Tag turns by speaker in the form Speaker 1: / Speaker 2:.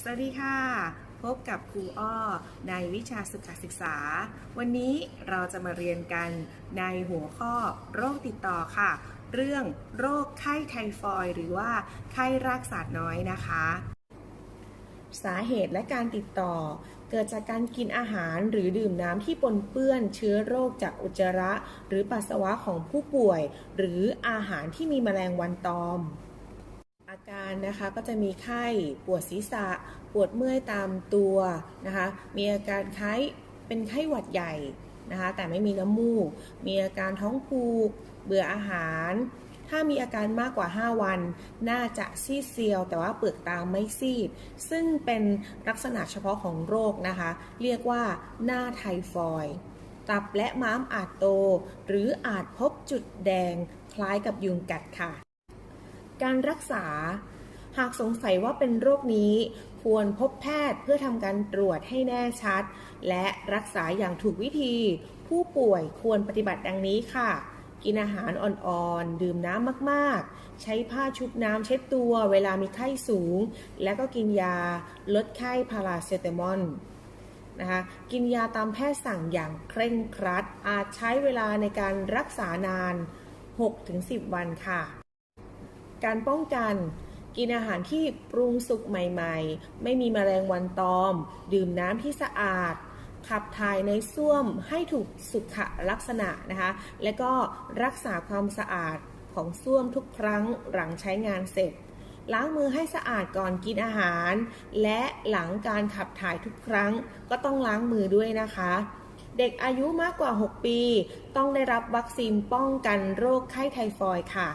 Speaker 1: สวัสดีค่ะ พบกับครูอ้อในวิชาสุขศึกษา วันนี้เราจะมาเรียนกันในหัวข้อโรคติดต่อค่ะ เรื่องโรคไข้ไทฟอยด์หรือว่าไข้รากสัตว์น้อยนะคะ สาเหตุและการติดต่อ เกิดจากการกินอาหารหรือดื่มน้ำที่ปนเปื้อนเชื้อโรคจากอุจจาระ หรือปัสสาวะของผู้ป่วย หรืออาหารที่มีแมลงวันตอม อาการนะคะก็จะมีไข้ปวดศีรษะ ปวดเมื่อยตามตัวนะคะมีอาการคล้ายเป็นไข้หวัดใหญ่นะคะแต่ไม่มีน้ำมูก มีอาการท้องผูก เบื่ออาหาร ถ้ามีอาการมากกว่า 5 วัน น่าจะซีดเซียว แต่ว่าเปลือกตาไม่ซีด ซึ่งเป็นลักษณะเฉพาะของโรคนะคะ เรียกว่าหน้าไทฟอยด์ตับและม้ามอาจโต หรืออาจพบจุดแดงคล้ายกับยุงกัดค่ะ การรักษา หากสงสัยว่าเป็นโรคนี้ ควรพบแพทย์เพื่อทำการตรวจให้แน่ชัด และรักษาอย่างถูกวิธี ผู้ป่วยควรปฏิบัติดังนี้ค่ะ กินอาหารอ่อนๆ ดื่มน้ำมากๆ ใช้ผ้าชุบน้ำเช็ดตัวเวลามีไข้สูง และก็กินยาลดไข้พาราเซตามอลนะคะกินยาตามแพทย์สั่งอย่างเคร่งครัด อาจใช้เวลาในการรักษานาน 6-10 วันค่ะ การป้องกัน กินอาหารที่ปรุงสุกใหม่ ๆ ไม่มีแมลงวันตอม ดื่มน้ำที่สะอาด ขับถ่ายในส้วมให้ถูกสุขลักษณะนะคะ และก็รักษาความสะอาดของส้วมทุกครั้งหลังใช้งานเสร็จ ล้างมือให้สะอาดก่อนกินอาหาร และหลังการขับถ่ายทุกครั้งก็ต้องล้างมือด้วยนะคะเด็กอายุมากกว่า 6 ปี ต้องได้รับวัคซีนป้องกันโรคไข้ไทฟอยด์ค่ะ